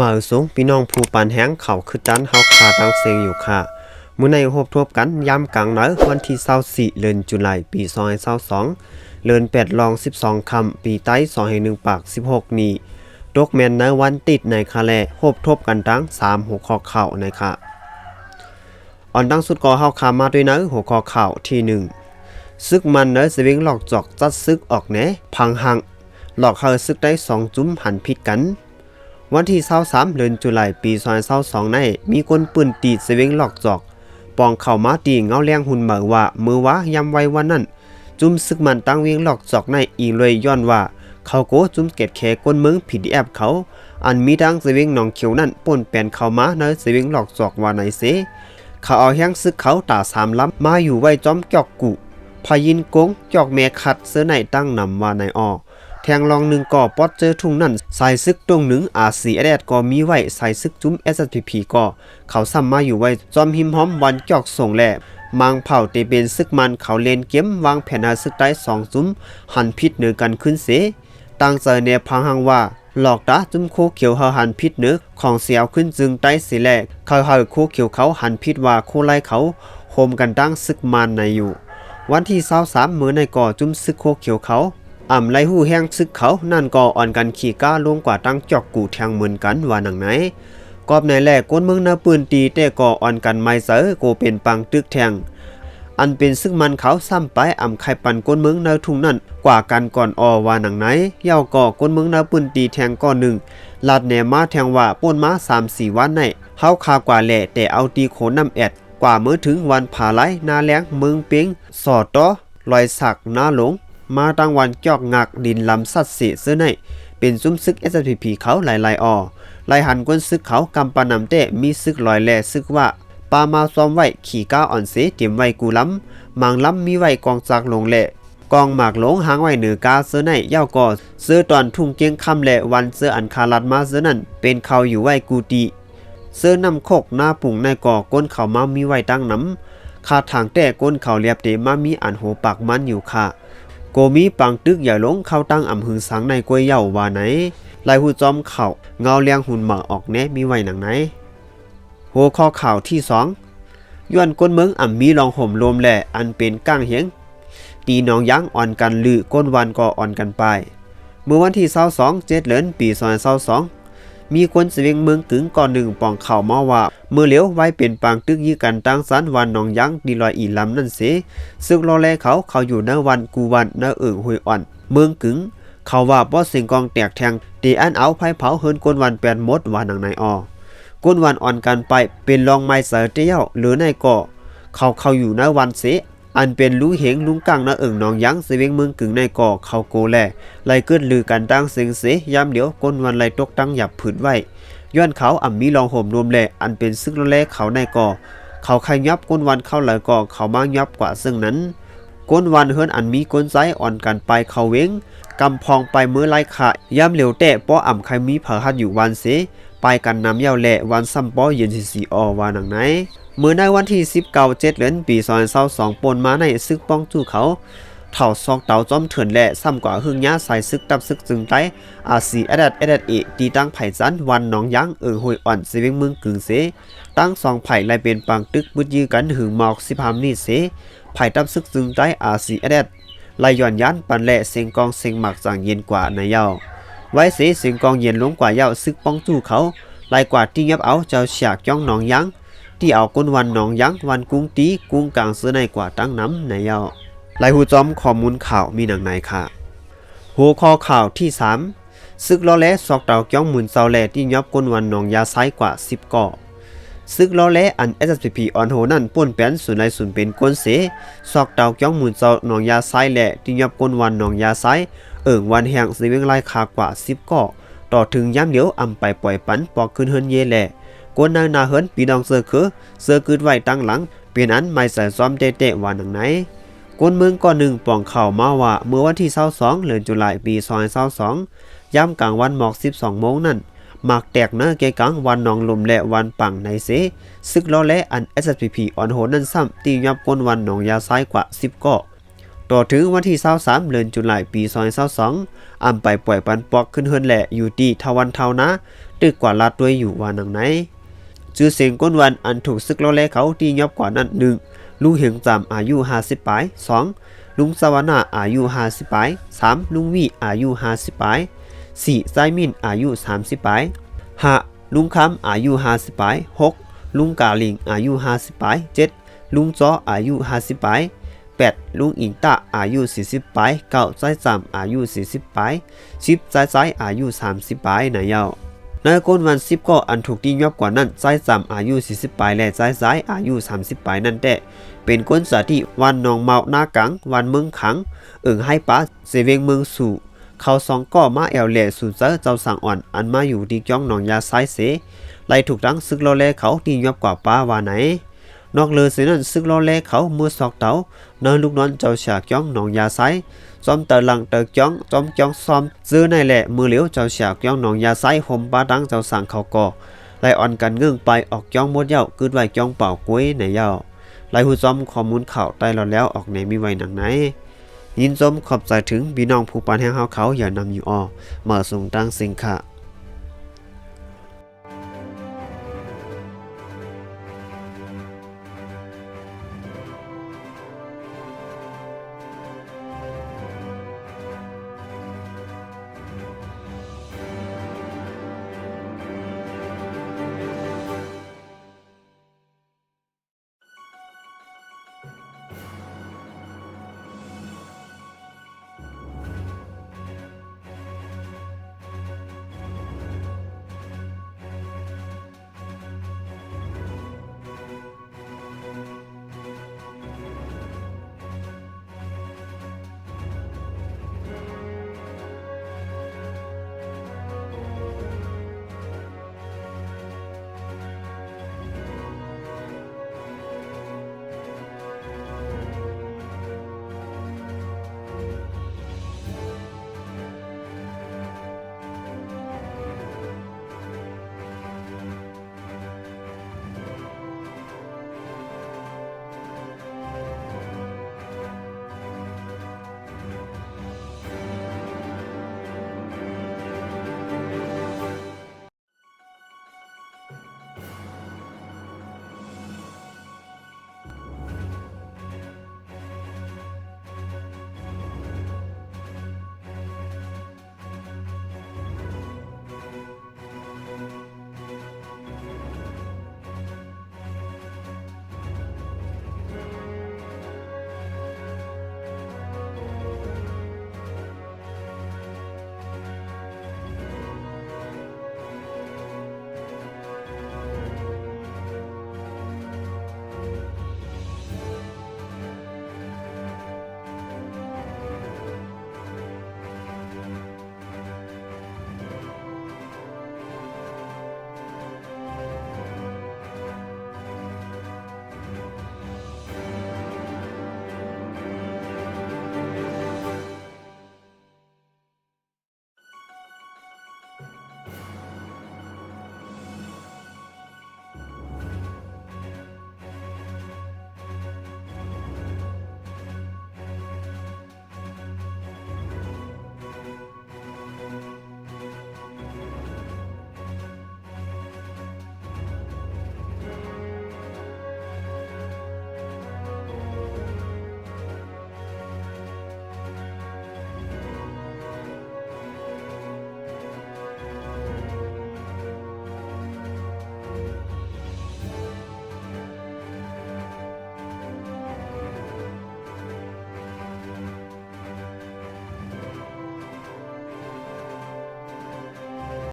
มาเอสูงพี่น้องผู้ปานแห้งเขาคือจันเฮาคาตังเสียงอยู่ค่ะมื้อในพบทบกันยามกลางเนอะวันที่24เดือนจุลายปี2022เดือน8ลอง 12 ค่ำปีใต้201ปาก 16 นี้ตกแมนในวันติดในคาแลพบทบกันทั้ง3หัวข้อข่าวในค่ะอ่อนตั้งสุดก็เฮาคามาด้วยนะหัวข้อข่าวที่หนึ่งซึกมันเนอสวิงหลอกจอกจัดซึกออกแหนพังหังหลอกเฮาซึกได้สองจุ้มหันผิดกัน วันที่23เดือนตุลาปี2022ในมีคนปืนตีเสวงหลอกจอก ปองเข้ามาตีเงาแรงหุ่นเหมือว่า มือวะยำไว้วันนั้น จุ่มซึกมันตั้งเวียงหลอกจอกในอีเลยย้อนว่า เขาโกจุ่มเก็ดแขก้นเมืองผิดแอบเขา อันมีดังเสวงหนองเขียวนั่นป่นแปลนเข้ามาในเสวงหลอกจอกว่าไหนเสเขาเอาแห้งซึกเขาตาสามล้ำมาอยู่ไว้จอมจอกกุพายินกงจอกแม่ขัดเสื้อในตั้งนำว่าในออ แทงลองหนึ่งก่อปอดเจอทุ่งนั่นใส่ซึกตรงหนึ่งอาสีแอดก็มีไว้ใส่ซึกจุ้ม SPP ก็เขาซ้ำมาอยู่ไว้จอมหิมหอมวันจอกส่งแหล่มังเผาเตเป็นซึกมันเขาเลนเก็มวางแผนหาซึกได้สองจุ้มหันพิษเหนือกันขึ้นเสตั้งใจเนพังหังว่าหลอกตาจุ้มโคเขียวเฮาหันพิษเหนือของเสียวขึ้นจึงใต้สีแหลกเขาเฮาโคเขียวเขาหันพิษว่าโคไล่เขาโฮมกันตั้งซึกมันในอยู่ วันที่23มื้อในก่อจุ้มซึกโคเขียวเขา อ่ำไลหูแห้งซึกเขานั่นก็อ่อนกันขี่ก้าลงกว่าตั้งจอกกูแทงเหมือนกันว่าหนังไหนกอบในแรกก้นเมืองนาปืนตีแต่ก็อ่อนกันไม่เสอโกเป็นปังตึกแทง อันเป็นซึ่งมันเขาซ้ำไปอ่ำไข่ปันก้นเมืองนาทุ่งนั่นกว่ากันก่อนออว่าหนังไหนเย่าก่อก้นเมืองนาปืนตีแทงก้อนหนึ่งลาดแหนมาแทงว่าป้นมาสามสี่วันในเฮาคากว่าแหล่แต่เอาตีโขนน้ำแอดกว่าเมื่อถึงวันผาไหลนาแลงเมืองเปียงสอดต่อลอยสักนาหลง มาตั้งวันจอกงักดินลำสัตว์เสียเสื้อในเป็นซุ้มซึก SPP เขาหลายๆออลายหันกวนซึกเขากำปานำเตะมีซึกลอยแลซึกว่าปามาซ้อมไว้ขี่ก้าวอ่อนเสเตรียมไว้กูล้ำมังล้ำมีไว้กองจากลงแหละกองหมากหลงหางไว้เหนือกาเสื้อในเย่าก่อเสื้อตอนทุ่งเกียงคำแหละวันเสื้ออันคาลัดมาเสื้อนั่นเป็นเขาอยู่ไว้กูตีเสื้อนำโคกหน้าปุ่งในก่อก้นเขามามีไว้ตั้งน้ำคาทางแต่ก้นเขาเรียบเตมามีอันโหปากมันอยู่ค่ะ โกมีปังตึกอย่าหลงเข้าตั้งอ่ำหึงสังในกล้วยเหย่าว่าไหนลายหูจอมเข่าเงาเลียงหุ่นหมาออกแน่มีไว้หนังไหนหัวข้อข่าวที่สองย้อนก้นเมืองอ่ำมีรองห่มลมแหล่อันเป็นก้างเหียงตีหนองยั้งอ่อนกันลือก้นวันก็อ่อนกันไป เมื่อวันที่22เจ็ดเหรินปี2022 มีคนสเวงเมืองกึ่งก่อนหนึ่งปองเข่ามาว่าเมื่อเหลียวไว้เป็นปางตึกยื้อกันตั้งสันวันหนองยั้งดีลอยอีลำนั่นเสซึ่งรอแลเขาเขาอยู่หน้าวันกูวันหน้าเอิงหุยอ่อน เมืองกึ๋งเขาว่าบ่สิงกองแตกแทงตีอันเอาไผเผาเฮินกวนวันแปดมดว่าหนังในออกวนวันอ่อนกันไปเป็นรองไม้เสือเตี้ยวหรือในก่อเขาเขาอยู่หน้าวันเส อันเป็นลุงเหงลุงกังน้าเอิงหนองยั้งเสเวงเมืองกึ่งในก่อเขาโกแลไล่เกิดลือกันตั้งเสียงเสยามเดียวกวนวันไล่ตกตั้งหยับผืนไว้ย้อนเขาอ่ำมีรองห่มรวมแล่อันเป็นซึกแลเขาในก่อเขาใครยับก้นวันเข้าเลยก่อเขามายับกว่าซึ่งนั้นก้นวันเฮิรนอันมีก้นไซอ่อนกันไปเขาเวงกำพองไปเมื่อไรค่ะย่ำเหลวแต่ป้ออ่ำใครมีเผาหัดอยู่วันเสไปกันนำเย้าแหละวันซ้ำป้อเย็นสีสีออวานังไหน มื่อในวันที่19เจ็ดเดือนปี2022ปนมาในซึกป้องจู้เขาเถ่าซอกเต่าจอมเถื่อนแหละซ้ำกว่าหึงยาใส่ซึกตับซึกจึงไตอาซีเอดดเอดดเอตีตั้งไผ่จันวันหนองยั้งเอิงหวยอ่อนเสเวงเมืองกึ่งเสตั้งสองไผ่ลายเป็นปังตึกบุดยือกันหึงหมอกสิพามนี่เสไผ่ตับซึกจึงไตอาซีเอดดลายย่อนยันปันแหละเสียงกองเสียงหมักจางเย็นกว่าในเย้าไว้เสเสียงกองเย็นลงกว่าเย้าซึกป้องจู้เขาลายกว่าที่ยับเอาเจ้าฉากจ้องหนองยั้ง ที่เอาก้นวันหนองยั้งวันกุ้งตีกุ้งกลางซื้อในกว่าตั้งน้ำในเยาลายหูจอมข้อมูลข่าวมีหนังไหนค่ะ หัวข้อข่าวที่3ซึกล้อแลซอกเตาจ้องหมุนเซาแลที่ยับก้นวันหนองยาซ้ายกว่า 10ก่อซึกล้อแลอัน SSPP ออนโหนั่นป่นแปนศูนย์ในศูนย์เป็นก้นเสซอกเตาจ้องหมุนเซาหนองยาซ้ายแหลที่ยับก้นวันหนองยาซ้ายเอิ่งวันแห่งสิเวงไล่คากว่า 10ก่อต่อถึงย้ำเดียวอำไปปล่อยปันปอกขึ้นเฮินเยแหละ กวนนางนาเฮินปีดองเสือคือเสือคืดไว้ตั้งหลัง เปลี่ยนอันไม่ใส่ซ้อมเตะว่าหนังไหนกวนเมืองก่อนหนึ่งป่องเข่ามาว่าเมื่อวันที่22เดือนตุลาคมปี2022ย่ำกลางวันหมอก 12 โมงนั่นหมากแตกเนื้อเกกังวันหนองลมและวันปังในเสซึกล้อและอัน SPP ออนโหนั่นซ้ำตียับก้นวันหนองยาซ้ายกว่า 10ก่อต่อถึงวันที่23เดือนตุลาคมปี2022อำไปปล่อยปันปอกขึ้นเฮิรนแหละอยู่ดีทวันเทานะตึกกว่าลาดด้วยอยู่ว่านังไหน ชื่อเสียงก้นวันอันถูกซึกล้อแลเขาที่ยับกว่านั้นหนึ่งลุงเหียงจำอายุ50ปลายสองลุงสวรรณาอายุ50ปลายสามลุงวีอายุ50ปลายสี่ไซมินอายุ30ปลายห้าลุงคำอายุ50ปลายหกลุงกาลิงอายุ50ปลายเจ็ดลุงจ้ออายุ50ปลายแปดลุงอิงตะอายุ40ปลายเก้าใจจำอายุ40ปลายสิบใจใจอายุ30ปลายนายเยา นายกนวันสิบก็อันถูกที่ยอบกว่านั้นใจจำอายุ 40ปลายและใจซ้ายอายุ 30ปลายนั่นแต่เป็นก้นสาที่วันนองเมาหน้ากัง วันเมืองขังเอิงให้ป้าเสเวงเมืองสู่เขาสองก็มาแอวแหล่สู่เจอเจ้าสั่งอ่อนอันมาอยู่ที่จ้องหนองยาซ้ายเสไล่ถูกทั้งซึกโลแลเขาที่ยอบกว่าป้าว่าไหน นอกเลยเสนั้นซึกโลแลเขาเมื่อสอกเตาเนินลูกนอนเจ้าฉากจ้องหนองยาไซซ้อมเตอหลังเตอจ้องจอมจ้องซ้อมซื้อในแหละมือเหลียวเจ้าฉากจ้องหนองยาไซห่มป้าดังเจ้าสั่งเขาก่อไล่อ่อนกันเงื่องไปออกจ้องมดเย้ากึดไว้จ้องเป่ากล้วยในเย้าไล่หูจอมข้อมูลข่าวใต้เราแล้วออกในมีไว้หนังไหนยินจมขอบใจถึงพี่น้องผู้ปานแห่งเฮาเขาอย่านำอยู่ออมาส่งตั้งสิงค่ะ